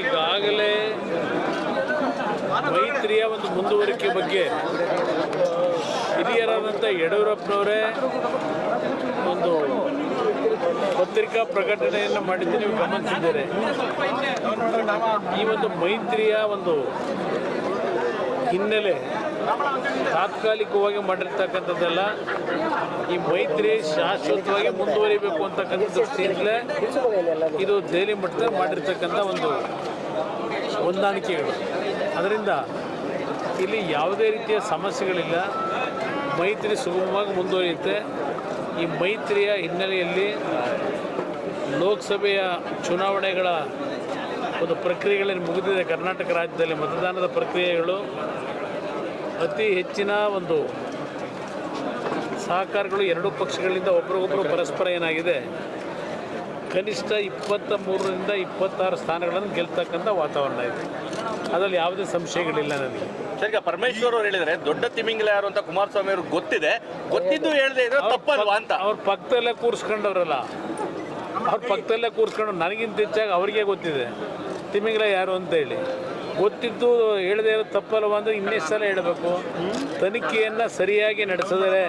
ಈಗಾಗಲೇ ಮೈತ್ರಿಯ ಒಂದು ಮುಂದುವರಿಕೆ ಬಗ್ಗೆ ಹಿರಿಯರಾದಂಥ ಯಡಿಯೂರಪ್ಪನವರೇ ಒಂದು ಪತ್ರಿಕಾ ಪ್ರಕಟಣೆಯನ್ನು ಮಾಡಿದ್ದು ನೀವು ಗಮನಿಸಿದ್ದೀರಿ. ಈ ಒಂದು ಮೈತ್ರಿಯ ಒಂದು ಹಿನ್ನೆಲೆ ತಾತ್ಕಾಲಿಕವಾಗಿ ಮಾಡಿರ್ತಕ್ಕಂಥದ್ದೆಲ್ಲ ಈ ಮೈತ್ರಿ ಶಾಶ್ವತವಾಗಿ ಮುಂದುವರಿಬೇಕು ಅಂತಕ್ಕಂಥ ದೃಷ್ಟಿಯಿಂದಲೇ ಇದು ದೆಹಲಿ ಮಟ್ಟದಲ್ಲಿ ಮಾಡಿರ್ತಕ್ಕಂಥ ಒಂದು ಹೊಂದಾಣಿಕೆಗಳು. ಅದರಿಂದ ಇಲ್ಲಿ ಯಾವುದೇ ರೀತಿಯ ಸಮಸ್ಯೆಗಳಿಲ್ಲ. ಮೈತ್ರಿ ಸುಗಮವಾಗಿ ಮುಂದುವರಿಯುತ್ತೆ. ಈ ಮೈತ್ರಿಯ ಹಿನ್ನೆಲೆಯಲ್ಲಿ ಲೋಕಸಭೆಯ ಚುನಾವಣೆಗಳ ಒಂದು ಪ್ರಕ್ರಿಯೆಗಳನ್ನು ಮುಗಿದಿದೆ. ಕರ್ನಾಟಕ ರಾಜ್ಯದಲ್ಲಿ ಮತದಾನದ ಪ್ರಕ್ರಿಯೆಗಳು. ಅತಿ ಹೆಚ್ಚಿನ ಒಂದು ಸಹಕಾರಗಳು ಎರಡೂ ಪಕ್ಷಗಳಿಂದ ಒಬ್ರಿಗೊಬ್ಬರು ಪರಸ್ಪರ ಏನಾಗಿದೆ? ಕನಿಷ್ಠ ಇಪ್ಪತ್ತ ಮೂರರಿಂದ ಇಪ್ಪತ್ತಾರು ಸ್ಥಾನಗಳನ್ನು ಗೆಲ್ತಕ್ಕಂಥ ವಾತಾವರಣ ಇದೆ. ಅದರಲ್ಲಿ ಯಾವುದೇ ಸಂಶಯಗಳಿಲ್ಲ ನನಗೆ. ಸರಿ ಪರಮೇಶ್ವರ್ ಅವರು ಹೇಳಿದರೆ ದೊಡ್ಡ ತಿಮಿಂಗಲ ಯಾರು ಅಂತ ಕುಮಾರಸ್ವಾಮಿ ಅವ್ರಿಗೆ ಗೊತ್ತಿದೆ. ಗೊತ್ತಿದ್ದು ಹೇಳದೆ ಇದ್ರೆ ತಪ್ಪಲ್ವಾ ಅಂತ. ಅವ್ರ ಪಕ್ಕದಲ್ಲೇ ಕೂರಿಸ್ಕೊಂಡವ್ರಲ್ಲ. ಅವ್ರ ಪಕ್ಕದಲ್ಲೇ ಕೂರಿಸ್ಕೊಂಡು ನನಗಿಂತ ಹೆಚ್ಚಾಗಿ ಅವರಿಗೆ ಗೊತ್ತಿದೆ. ತಿಮಿಂಗ್ಲ ಯಾರು ಅಂತ ಹೇಳಿ ಗೊತ್ತಿದ್ದು ಹೇಳದೇ ಇರೋ ತಪ್ಪಲ್ಲವ ಅಂದರೆ ಇನ್ನೆಷ್ಟು ಸಲ ಹೇಳಬೇಕು. ತನಿಖೆಯನ್ನು ಸರಿಯಾಗಿ ನಡೆಸಿದರೆ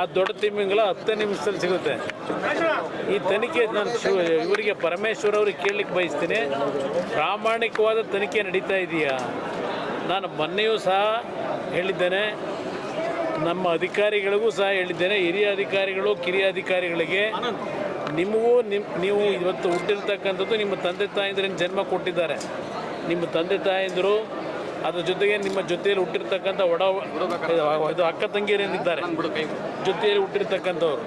ಆ ದೊಡ್ಡ ತಿಮಿಂಗ್ಲ ಹತ್ತು ನಿಮಿಷದಲ್ಲಿ ಸಿಗುತ್ತೆ. ಈ ತನಿಖೆ ನಾನು ಶಿವ ಇವರಿಗೆ ಪರಮೇಶ್ವರ್ ಅವ್ರಿಗೆ ಕೇಳಲಿಕ್ಕೆ ಬಯಸ್ತೀನಿ. ಪ್ರಾಮಾಣಿಕವಾದ ತನಿಖೆ ನಡೀತಾ ಇದೆಯಾ? ನಾನು ಮೊನ್ನೆಯೂ ಸಹ ಹೇಳಿದ್ದೇನೆ. ನಮ್ಮ ಅಧಿಕಾರಿಗಳಿಗೂ ಸಹ ಹೇಳಿದ್ದೇನೆ. ಹಿರಿಯ ಅಧಿಕಾರಿಗಳು, ಕಿರಿಯ ಅಧಿಕಾರಿಗಳಿಗೆ. ನಿಮಗೂ ನಿಮ್ಮ ನೀವು ಇವತ್ತು ಹುಟ್ಟಿರ್ತಕ್ಕಂಥದ್ದು ನಿಮ್ಮ ತಂದೆ ತಾಯಂದಿರನ್ನ ಜನ್ಮ ಕೊಟ್ಟಿದ್ದಾರೆ. ನಿಮ್ಮ ತಂದೆ ತಾಯಂದಿರು, ಅದ್ರ ಜೊತೆಗೆ ನಿಮ್ಮ ಜೊತೆಯಲ್ಲಿ ಹುಟ್ಟಿರ್ತಕ್ಕಂಥ ಒಡ ಇದು ಅಕ್ಕ ತಂಗಿಯರೇನಿದ್ದಾರೆ ಜೊತೆಯಲ್ಲಿ ಹುಟ್ಟಿರ್ತಕ್ಕಂಥವ್ರು,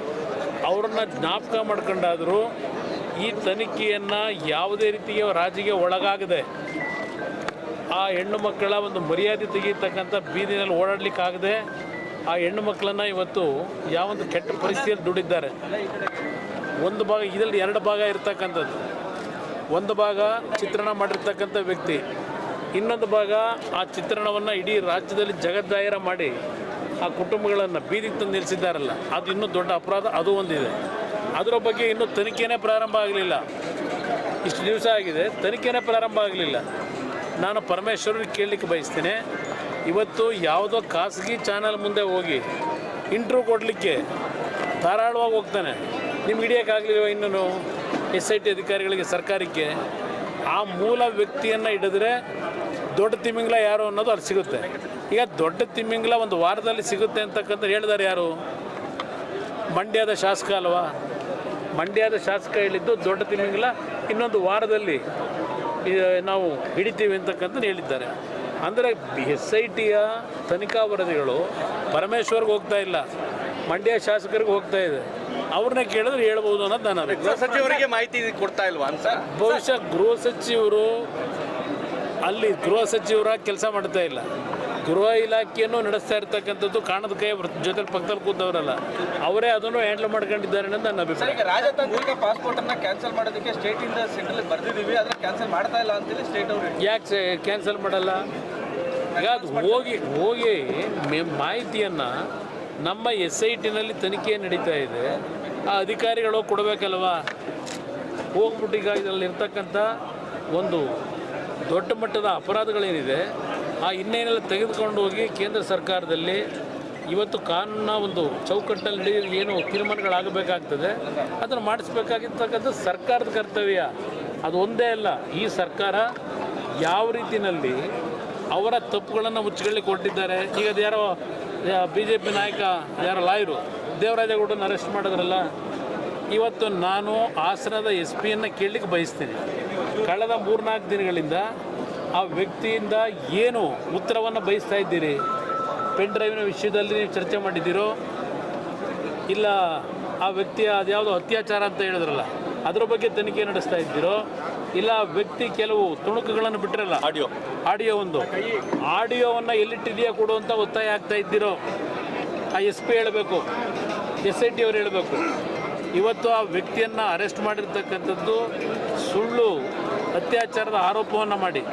ಅವ್ರನ್ನ ಜ್ಞಾಪಕ ಮಾಡ್ಕೊಂಡಾದರೂ ಈ ತನಿಖೆಯನ್ನು ಯಾವುದೇ ರೀತಿಯ ರಾಜಿಗೆ ಒಳಗಾಗದೆ ಆ ಹೆಣ್ಣು ಮಕ್ಕಳ ಒಂದು ಮರ್ಯಾದೆ ತೆಗೀತಕ್ಕಂಥ ಬೀದಿನಲ್ಲಿ ಓಡಾಡ್ಲಿಕ್ಕಾಗದೆ ಆ ಹೆಣ್ಣು ಮಕ್ಕಳನ್ನು ಇವತ್ತು ಯಾವೊಂದು ಕೆಟ್ಟ ಪರಿಸ್ಥಿತಿಯಲ್ಲಿ ದುಡಿದ್ದಾರೆ. ಒಂದು ಭಾಗ ಇದರಲ್ಲಿ ಎರಡು ಭಾಗ ಇರ್ತಕ್ಕಂಥದ್ದು. ಒಂದು ಭಾಗ ಚಿತ್ರಣ ಮಾಡಿರ್ತಕ್ಕಂಥ ವ್ಯಕ್ತಿ, ಇನ್ನೊಂದು ಭಾಗ ಆ ಚಿತ್ರಣವನ್ನು ಇಡೀ ರಾಜ್ಯದಲ್ಲಿ ಜಗದ್ದಾಯರ ಮಾಡಿ ಆ ಕುಟುಂಬಗಳನ್ನು ಬೀದಿಗೆ ತಂದು ನಿಲ್ಲಿಸಿದ್ದಾರಲ್ಲ, ಅದು ಇನ್ನೂ ದೊಡ್ಡ ಅಪರಾಧ, ಅದು ಒಂದಿದೆ. ಅದರ ಬಗ್ಗೆ ಇನ್ನೂ ತನಿಖೆನೇ ಪ್ರಾರಂಭ ಆಗಲಿಲ್ಲ. ಇಷ್ಟು ದಿವಸ ಆಗಿದೆ, ತನಿಖೆನೇ ಪ್ರಾರಂಭ ಆಗಲಿಲ್ಲ. ನಾನು ಪರಮೇಶ್ವರಿಗೆ ಕೇಳಲಿಕ್ಕೆ ಬಯಸ್ತೇನೆ, ಇವತ್ತು ಯಾವುದೋ ಖಾಸಗಿ ಚಾನಲ್ ಮುಂದೆ ಹೋಗಿ ಇಂಟ್ರ್ಯೂ ಕೊಡಲಿಕ್ಕೆ ಧಾರಾಳವಾಗಿ ಹೋಗ್ತಾನೆ. ನಿಮ್ಗೆ ಹಿಡಿಯೋಕ್ಕಾಗಲಿಲ್ವ ಇನ್ನೂ? ಎಸ್ ಐ ಟಿ ಅಧಿಕಾರಿಗಳಿಗೆ ಸರ್ಕಾರಕ್ಕೆ ಆ ಮೂಲ ವ್ಯಕ್ತಿಯನ್ನು ಹಿಡಿದ್ರೆ ದೊಡ್ಡ ತಿಮಿಂಗ್ಲ ಯಾರು ಅನ್ನೋದು ಅಲ್ಲಿ ಸಿಗುತ್ತೆ. ಈಗ ದೊಡ್ಡ ತಿಮಿಂಗ್ಲ ಒಂದು ವಾರದಲ್ಲಿ ಸಿಗುತ್ತೆ ಅಂತಕ್ಕಂಥ ಹೇಳಿದ್ದಾರೆ ಯಾರು? ಮಂಡ್ಯದ ಶಾಸಕ ಅಲ್ವಾ? ಮಂಡ್ಯದ ಶಾಸಕ ಹೇಳಿದ್ದು ದೊಡ್ಡ ತಿಮಿಂಗ್ಲ, ಇನ್ನೊಂದು ವಾರದಲ್ಲಿ ನಾವು ಹಿಡಿತೀವಿ ಅಂತಕ್ಕಂಥದ್ದು ಹೇಳಿದ್ದಾರೆ. ಅಂದರೆ ಎಸ್ ಐ ಟಿಯ ತನಿಖಾ ವರದಿಗಳು ಪರಮೇಶ್ವರ್ಗೆ ಹೋಗ್ತಾ ಇಲ್ಲ, ಮಂಡ್ಯ ಶಾಸಕರಿಗೆ ಹೋಗ್ತಾ ಇದೆ. ಅವ್ರನ್ನೇ ಕೇಳಿದ್ರೆ ಹೇಳ್ಬೋದು ಅನ್ನೋದು ನನ್ನ ಅಭಿಪ್ರಾಯ ಗೃಹ ಸಚಿವರಿಗೆ ಮಾಹಿತಿ ಕೊಡ್ತಾ ಇಲ್ವಾ ಅಂತ? ಬಹುಶಃ ಗೃಹ ಸಚಿವರು ಅಲ್ಲಿ ಗೃಹ ಸಚಿವರ ಕೆಲಸ ಮಾಡ್ತಾ ಇಲ್ಲ. ಗೃಹ ಇಲಾಖೆಯನ್ನು ನಡೆಸ್ತಾ ಇರ್ತಕ್ಕಂಥದ್ದು ಕಾಣದ ಕೈ ಜೊತೆ ಪಕ್ಕದಲ್ಲಿ ಕೂತವರಲ್ಲ. ಅವರೇ ಅದನ್ನು ಹ್ಯಾಂಡಲ್ ಮಾಡ್ಕೊಂಡಿದ್ದಾರೆ ಅನ್ನೋದು ನನ್ನ ಅಭಿಪ್ರಾಯ. ರಾಜತಾಂತ್ರಿಕ ಪಾಸ್ಪೋರ್ಟ್ ಅನ್ನ ಕ್ಯಾನ್ಸಲ್ ಮಾಡೋದಕ್ಕೆ ಸ್ಟೇಟ್ ಇಂದ ಸೆಂಟ್ರಲ್ ಬರ್ದಿದೀವಿ ಆದ್ರೆ ಕ್ಯಾನ್ಸಲ್ ಮಾಡ್ತಾ ಇಲ್ಲ ಅಂತೇಳಿ ಸ್ಟೇಟ್ ಅವರು ಯಾಕೆ ಕ್ಯಾನ್ಸಲ್ ಮಾಡಲ್ಲ? ಈಗ ಅದು ಹೋಗಿ ಹೋಗಿ ಮಾಹಿತಿಯನ್ನು ನಮ್ಮ ಎಸ್ ಐ ಟಿನಲ್ಲಿ ತನಿಖೆ ನಡೀತಾ ಇದೆ. ಆ ಅಧಿಕಾರಿಗಳು ಕೊಡಬೇಕಲ್ವಾ? ಹೋಗ್ಬಿಟ್ಟು ಇದರಲ್ಲಿ ಇರ್ತಕ್ಕಂಥ ಒಂದು ದೊಡ್ಡ ಮಟ್ಟದ ಅಪರಾಧಗಳೇನಿದೆ, ಆ ಇನ್ನೇನೆಲ್ಲ ತೆಗೆದುಕೊಂಡು ಹೋಗಿ ಕೇಂದ್ರ ಸರ್ಕಾರದಲ್ಲಿ ಇವತ್ತು ಕಾನೂನ ಒಂದು ಚೌಕಟ್ಟಲ್ಲಿ ಏನು ತೀರ್ಮಾನಗಳಾಗಬೇಕಾಗ್ತದೆ, ಅದನ್ನು ಮಾಡಿಸ್ಬೇಕಾಗಿರ್ತಕ್ಕಂಥ ಸರ್ಕಾರದ ಕರ್ತವ್ಯ. ಅದು ಒಂದೇ ಅಲ್ಲ, ಈ ಸರ್ಕಾರ ಯಾವ ರೀತಿಯಲ್ಲಿ ಅವರ ತಪ್ಪುಗಳನ್ನು ಮುಚ್ಚಿಕೊಳ್ಳಿ ಕೊಟ್ಟಿದ್ದಾರೆ. ಈಗ ಅದು ಯಾರೋ ಬಿ ಜೆ ಪಿ ನಾಯಕ, ಯಾರೋ ಲಾಯರು ದೇವರಾಜಗೌಡನ ಅರೆಸ್ಟ್ ಮಾಡಿದ್ರಲ್ಲ ಇವತ್ತು ನಾನು ಹಾಸನದ ಎಸ್ ಪಿಯನ್ನು ಕೇಳಲಿಕ್ಕೆ ಬಯಸ್ತೀನಿ. ಕಳೆದ ಮೂರ್ನಾಲ್ಕು ದಿನಗಳಿಂದ ಆ ವ್ಯಕ್ತಿಯಿಂದ ಏನು ಉತ್ತರವನ್ನು ಬಯಸ್ತಾ ಇದ್ದೀರಿ? ಪೆನ್ ಡ್ರೈವಿನ ವಿಷಯದಲ್ಲಿ ನೀವು ಚರ್ಚೆ ಮಾಡಿದ್ದೀರೋ? ಇಲ್ಲ ಆ ವ್ಯಕ್ತಿಯ ಅದ್ಯಾವುದೋ ಅತ್ಯಾಚಾರ ಅಂತ ಹೇಳಿದ್ರಲ್ಲ ಅದರ ಬಗ್ಗೆ ತನಿಖೆ ನಡೆಸ್ತಾ ಇದ್ದೀರೋ? ಇಲ್ಲ ಆ ವ್ಯಕ್ತಿ ಕೆಲವು ತುಣುಕುಗಳನ್ನು ಬಿಟ್ಟಿರಲ್ಲ? ಆಡಿಯೋ. ಆಡಿಯೋ ಒಂದು. ಆಡಿಯೋವನ್ನು ಎಲ್ಲಿಟ್ಟಿದೆಯಾ ಕೊಡುವಂಥ ಒತ್ತಾಯ ಆಗ್ತಾ ಇದ್ದೀರೋ? ಆ ಎಸ್ ಪಿ ಹೇಳಬೇಕು. ಎಸ್ ಐ ಟಿ ಅವ್ರು ಹೇಳಬೇಕು. ಇವತ್ತು ಆ ವ್ಯಕ್ತಿಯನ್ನು ಅರೆಸ್ಟ್ ಮಾಡಿರ್ತಕ್ಕಂಥದ್ದು ಸುಳ್ಳು ಅತ್ಯಾಚಾರದ ಆರೋಪವನ್ನು ಮಾಡಿ.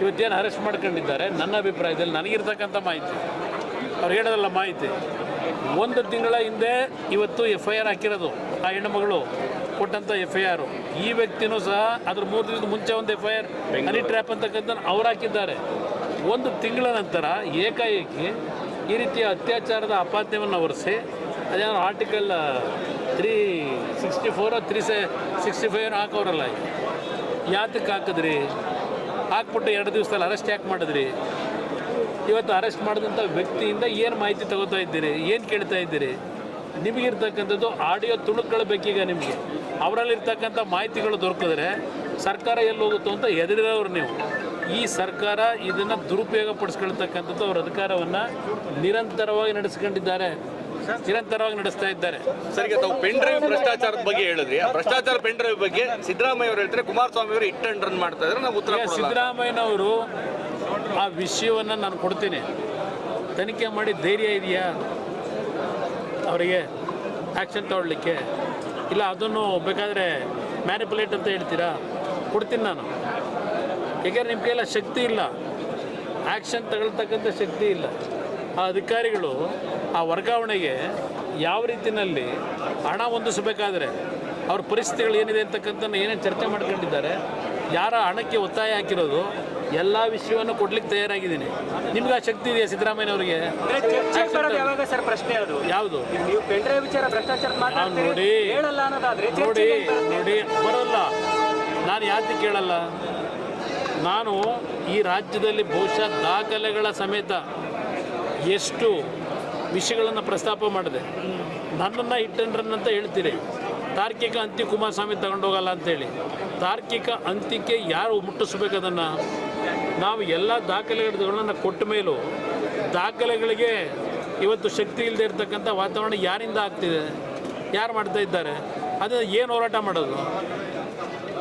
ಇವತ್ತೇನು ಅರೆಸ್ಟ್ ಮಾಡ್ಕೊಂಡಿದ್ದಾರೆ? ನನ್ನ ಅಭಿಪ್ರಾಯದಲ್ಲಿ ನನಗಿರ್ತಕ್ಕಂಥ ಮಾಹಿತಿ. ಅವ್ರು ಹೇಳೋದಲ್ಲ ಮಾಹಿತಿ. ಒಂದು ತಿಂಗಳ ಹಿಂದೆ ಇವತ್ತು ಎಫ್ ಐ ಆರ್ ಹಾಕಿರೋದು ಆ ಹೆಣ್ಣುಮಗಳು ಕೊಟ್ಟಂಥ ಎಫ್ ಐ ಆರು. ಈ ವ್ಯಕ್ತಿನೂ ಸಹ ಅದ್ರ ಮೂರು ದಿನದ ಮುಂಚೆ ಒಂದು F I R money trap ಅಂತಕ್ಕಂಥದ್ದು ಅವ್ರು ಹಾಕಿದ್ದಾರೆ. ಒಂದು ತಿಂಗಳ ನಂತರ ಏಕಾಏಕಿ ಈ ರೀತಿಯ ಅತ್ಯಾಚಾರದ ಅಪಾತ್ಯವನ್ನು ಹೊರಿಸಿ ಅದೇನೋ article three sixty four three ಸೆ ಸಿಕ್ಸ್ಟಿ ಫೈವ್ ಹಾಕೋರಲ್ಲ ಯಾತಕ್ಕೆ ಹಾಕಿದ್ರಿ? ಹಾಕ್ಬಿಟ್ಟು ಎರಡು ದಿವಸದಲ್ಲಿ ಅರೆಸ್ಟ್ ಯಾಕೆ ಮಾಡಿದ್ರಿ? ಇವತ್ತು ಅರೆಸ್ಟ್ ಮಾಡಿದಂಥ ವ್ಯಕ್ತಿಯಿಂದ ಏನು ಮಾಹಿತಿ ತಗೋತಾ ಇದ್ದೀರಿ? ಏನು ಕೇಳ್ತಾ ಇದ್ದೀರಿ? ನಿಮಗಿರ್ತಕ್ಕಂಥದ್ದು ಆಡಿಯೋ ತುಣುಕುಗಳ ಬೇಕೀಗ ನಿಮಗೆ. ಅವರಲ್ಲಿರ್ತಕ್ಕಂಥ ಮಾಹಿತಿಗಳು ದೊರಕಿದ್ರೆ ಸರ್ಕಾರ ಎಲ್ಲಿ ಹೋಗುತ್ತೋ ಅಂತ ಹೆದರಿದವರು ನೀವು. ಈ ಸರ್ಕಾರ ಇದನ್ನು ದುರುಪಯೋಗ ಪಡಿಸ್ಕೊಳ್ತಕ್ಕಂಥದ್ದು ಅವರ ಅಧಿಕಾರವನ್ನು ನಿರಂತರವಾಗಿ ನಡೆಸ್ಕೊಂಡಿದ್ದಾರೆ. ನಿರಂತರವಾಗಿ ನಡೆಸ್ತಾ ಇದ್ದಾರೆ. ಸರಿಗೆ ತಾವು ಪೆನ್ ಡ್ರೈವ್ ಭ್ರಷ್ಟಾಚಾರದ ಬಗ್ಗೆ ಹೇಳಿದ್ರಿ. ಆ ಭ್ರಷ್ಟಾಚಾರ ಪೆನ್ ಡ್ರೈವ್ ಬಗ್ಗೆ ಸಿದ್ದರಾಮಯ್ಯ ಅವರು ಹೇಳ್ತಾರೆ ಕುಮಾರಸ್ವಾಮಿ ಅವರು ಇಟ್ ಅಂಡ್ ರನ್ ಮಾಡ್ತಾ ಇದ್ರೆ ನಾವು ಉತ್ತರ ಸಿದ್ದರಾಮಯ್ಯನವರು ಆ ವಿಷಯವನ್ನು ನಾನು ಕೊಡ್ತೀನಿ. ತನಿಖೆ ಮಾಡಿ ಧೈರ್ಯ ಇದೆಯಾ? ಅವರಿಗೆ ಆ್ಯಕ್ಷನ್ ತಗೊಳ್ಳಿಕ್ಕೆ. ಇಲ್ಲ ಅದನ್ನು ಬೇಕಾದರೆ ಮ್ಯಾನಿಪುಲೇಟ್ ಅಂತ ಹೇಳ್ತೀರಾ? ಕೊಡ್ತೀನಿ ನಾನು. ಏಕೆಂದರೆ ನಿಮ್ಮ ಕೈಲ ಶಕ್ತಿ ಇಲ್ಲ. ಆ್ಯಕ್ಷನ್ ತಗೊಳ್ತಕ್ಕಂಥ ಶಕ್ತಿ ಇಲ್ಲ. ಆ ಅಧಿಕಾರಿಗಳು ಆ ವರ್ಗಾವಣೆಗೆ ಯಾವ ರೀತಿಯಲ್ಲಿ ಹಣ ಹೊಂದಿಸಬೇಕಾದ್ರೆ ಅವ್ರ ಪರಿಸ್ಥಿತಿಗಳು ಏನಿದೆ ಅಂತಕ್ಕಂಥ ಏನೇನು ಚರ್ಚೆ ಮಾಡ್ಕೊಂಡಿದ್ದಾರೆ ಯಾರ ಹಣಕ್ಕೆ ಒತ್ತಾಯ ಹಾಕಿರೋದು ಎಲ್ಲ ವಿಷಯವನ್ನು ಕೊಡ್ಲಿಕ್ಕೆ ತಯಾರಾಗಿದ್ದೀನಿ. ನಿಮ್ಗೆ ಆ ಶಕ್ತಿ ಇದೆಯಾ ಸಿದ್ದರಾಮಯ್ಯ ಅವರಿಗೆ? ಯಾವಾಗ ಸರ್ ಪ್ರಶ್ನೆ ಅದು? ಯಾವುದು? ನೋಡಿ. ನೋಡಿ? ನೋಡಿ ಬರೋಲ್ಲ. ನಾನು ಯಾತಿ ಕೇಳಲ್ಲ? ನಾನು ಈ ರಾಜ್ಯದಲ್ಲಿ ಬಹುಶಃ ದಾಖಲೆಗಳ ಸಮೇತ ಎಷ್ಟು ವಿಷಯಗಳನ್ನು ಪ್ರಸ್ತಾಪ ಮಾಡಿದೆ. ನನ್ನನ್ನು ಅಂತ ಹೇಳ್ತೀರಿ. ತಾರ್ಕಿಕ ಅಂತ್ಯ ಕುಮಾರಸ್ವಾಮಿ ತಗೊಂಡೋಗಲ್ಲ ಅಂತೇಳಿ ತಾರ್ಕಿಕ ಅಂತ್ಯಕ್ಕೆ ಯಾರು ಮುಟ್ಟಿಸ್ಬೇಕು ಅದನ್ನು? ನಾವು ಎಲ್ಲ ದಾಖಲೆಗಳನ್ನು ಕೊಟ್ಟ ಮೇಲೂ ದಾಖಲೆಗಳಿಗೆ ಇವತ್ತು ಶಕ್ತಿ ಇಲ್ಲದೆ ಇರತಕ್ಕಂಥ ವಾತಾವರಣ ಯಾರಿಂದ ಆಗ್ತಿದೆ? ಯಾರು ಮಾಡ್ತಾ ಇದ್ದಾರೆ? ಅದು ಏನು ಹೋರಾಟ ಮಾಡೋದು?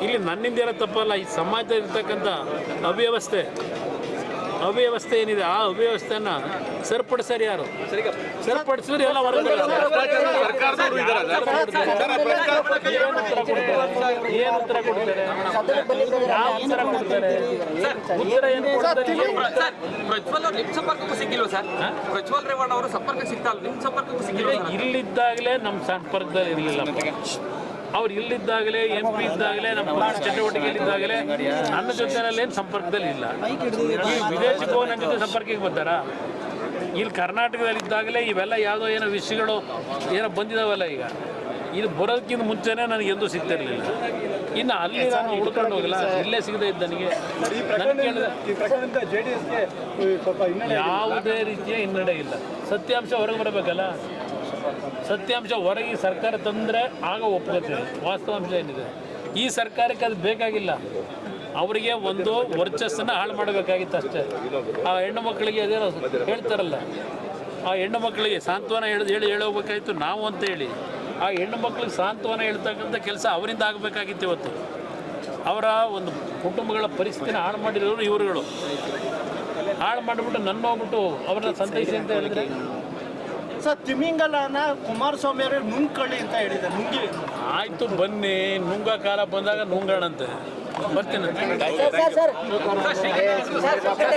ಇಲ್ಲಿ ನನ್ನಿಂದ ಏನೋ ತಪ್ಪಲ್ಲ, ಈ ಸಮಾಜದಲ್ಲಿರ್ತಕ್ಕಂಥ ಅವ್ಯವಸ್ಥೆ. ಅವ್ಯವಸ್ಥೆ ಏನಿದೆ? ಆ ಅವ್ಯವಸ್ಥೆಯನ್ನ ಸರಿಪಡಿಸ್ಯಾರ ಯಾರು? ಸರಿಪಡಿಸಿದ್ರೆ ಎಲ್ಲ ಏನು ಉತ್ತರ ಕೊಡ್ತಾರೆ ಏನು ಉತ್ತರ ಕೊಡ್ತಾರೆ? ಯಾವ ಉತ್ತರ ಕೊಡ್ತಾರೆ? ಉತ್ತರ ಏನು ಪ್ರಜ್ವಲ್ ಅವ್ರು ನಿಮ್ ಸಂಪರ್ಕಕ್ಕೂ ಸಿಕ್ಕಿಲ್ವ ಸರ್ ಪ್ರಜ್ವಲ್ ರೇವಣ್ಣ ಅವರು ಸಂಪರ್ಕ ಸಿಗ್ತಾ ಇಲ್ಲ ನಿಮ್ ಸಂಪರ್ಕಕ್ಕೂ ಸಿಕ್ಕಿಲ್ವ ಇಲ್ಲಿದ್ದಾಗಲೇ ನಮ್ಮ ಸಂಪರ್ಕದಲ್ಲಿ ಇರಲಿಲ್ಲ ಅವ್ರು ಇಲ್ಲಿದ್ದಾಗಲೇ ಎಂ ಪಿ ಇದ್ದಾಗಲೇ ನಮ್ಮ ಚಟುವಟಿಕೆಯಲ್ಲಿದ್ದಾಗಲೇ ನನ್ನ ಜೊತೆನಲ್ಲಿ ಏನು ಸಂಪರ್ಕದಲ್ಲಿ ಇಲ್ಲ ವಿದೇಶಕ್ಕೆ ಹೋಗಿ ನನ್ನ ಜೊತೆ ಸಂಪರ್ಕಕ್ಕೆ ಬರ್ತಾರಾ ಇಲ್ಲಿ ಕರ್ನಾಟಕದಲ್ಲಿ ಇದ್ದಾಗಲೇ ಇವೆಲ್ಲ ಯಾವುದೋ ಏನೋ ವಿಷಯಗಳು ಏನೋ ಬಂದಿದಾವಲ್ಲ ಈಗ ಇದು ಬರೋದಕ್ಕಿಂತ ಮುಂಚೆನೇ ನನಗೆ ಎಂದೂ ಸಿಗ್ತಿರಲಿಲ್ಲ ಇನ್ನು ಅಲ್ಲಿ ನಾನು ಹುಡ್ಕೊಂಡು ಹೋಗಿಲ್ಲ ಇಲ್ಲೇ ಸಿಗದೆ ಇದ್ದ ನನಗೆ ಯಾವುದೇ ರೀತಿಯ ಹಿನ್ನಡೆ ಇಲ್ಲ ಸತ್ಯಾಂಶ ಹೊರಗೆ ಬರಬೇಕಲ್ಲ ಸತ್ಯಾಂಶ ಹೊರಗೆ ಸರ್ಕಾರ ತಂದರೆ ಆಗ ಒಪ್ಕೋತೀವಿ. ವಾಸ್ತವಾಂಶ ಏನಿದೆ? ಈ ಸರ್ಕಾರಕ್ಕೆ ಅದು ಬೇಕಾಗಿಲ್ಲ. ಅವರಿಗೆ ಒಂದು ವರ್ಚಸ್ಸನ್ನು ಹಾಳು ಮಾಡಬೇಕಾಗಿತ್ತು ಅಷ್ಟೇ. ಆ ಹೆಣ್ಣು ಮಕ್ಕಳಿಗೆ ಅದೇನೋ ಹೇಳ್ತಾರಲ್ಲ, ಆ ಹೆಣ್ಣು ಮಕ್ಕಳಿಗೆ ಸಾಂತ್ವನ ಹೇಳಿ ಹೇಳಿ ಹೇಳೋಗ್ಬೇಕಾಗಿತ್ತು ನಾವು ಅಂತ ಹೇಳಿ. ಆ ಹೆಣ್ಣು ಮಕ್ಕಳಿಗೆ ಸಾಂತ್ವನ ಹೇಳ್ತಕ್ಕಂಥ ಕೆಲಸ ಅವರಿಂದ ಆಗಬೇಕಾಗಿತ್ತು ಇವತ್ತು. ಅವರ ಒಂದು ಕುಟುಂಬಗಳ ಪರಿಸ್ಥಿತಿನ ಹಾಳು ಮಾಡಿರೋರು ಇವರುಗಳು. ಹಾಳು ಮಾಡಿಬಿಟ್ಟು ನನ್ನ ಹೋಗ್ಬಿಟ್ಟು ಅವರನ್ನ ಸಂತೈಸಿ ಅಂತ ಹೇಳಿದ್ರೆ ಸರ್ ತಿಮಿಂಗಲನ ಕುಮಾರಸ್ವಾಮಿ ಅವರೇ ನುಂಗ್ಕೊಳ್ಳಿ ಅಂತ ಹೇಳಿದ್ದಾರೆ ನುಂಗಿ ಆಯ್ತು ಬನ್ನಿ ನುಂಗ ಕಾಲ ಬಂದಾಗ ನುಂಗಣಂತೆ ಬರ್ತೀನಿ